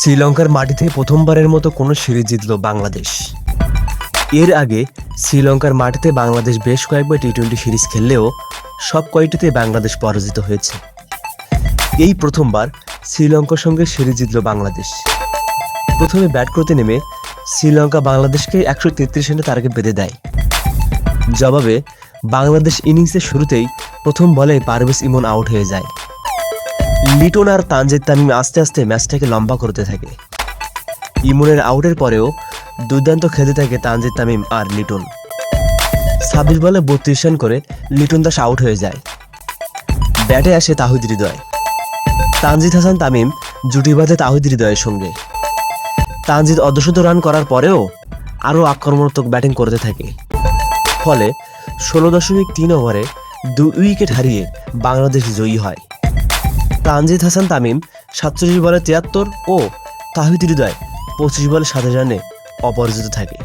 শ্রীলঙ্কার মাটিতে প্রথমবারের মতো কোনো সিরিজ জিতল বাংলাদেশ। এর আগে শ্রীলঙ্কার মাটিতে বাংলাদেশ বেশ কয়েকবার টি টোয়েন্টি সিরিজ খেললেও সব কয়টিতে বাংলাদেশ পরাজিত হয়েছে। এই প্রথমবার শ্রীলঙ্কার সঙ্গে সিরিজ জিতল বাংলাদেশ। প্রথমে ব্যাট করতে নেমে শ্রীলঙ্কা বাংলাদেশকে একশো তেত্রিশ রানে টার্গেট বেঁধে দেয়। জবাবে বাংলাদেশ ইনিংসের শুরুতেই প্রথম বলে পারভেজ ইমন আউট হয়ে যায়। লিটন আর তানজিদ তামিম আস্তে আস্তে ম্যাচটাকে লম্বা করতে থাকে। ইমনের আউটের পরেও দুর্দান্ত খেলতে থাকে তানজিদ তামিম আর লিটন। ছাব্বিশ বলে বত্রিশ রান করে লিটন দাস আউট হয়ে যায়। ব্যাটে আসে তাহিদ হৃদয়। তানজিদ হাসান তামিম জুটি বাঁধে তাহিদ হৃদয়ের সঙ্গে। তানজিদ অর্ধশত রান করার পরেও আরও আক্রমণাত্মক ব্যাটিং করতে থাকে। ফলে ষোলো দশমিক তিন ওভারে দু উইকেট হারিয়ে বাংলাদেশ জয়ী হয়। তানজিদ হাসান তামিম, সাতচল্লিশ বলে তিয়াত্তর ও তাহিদ হৃদয় পঁচিশ বলে সাতাশ রানে অপরাজিত থাকে।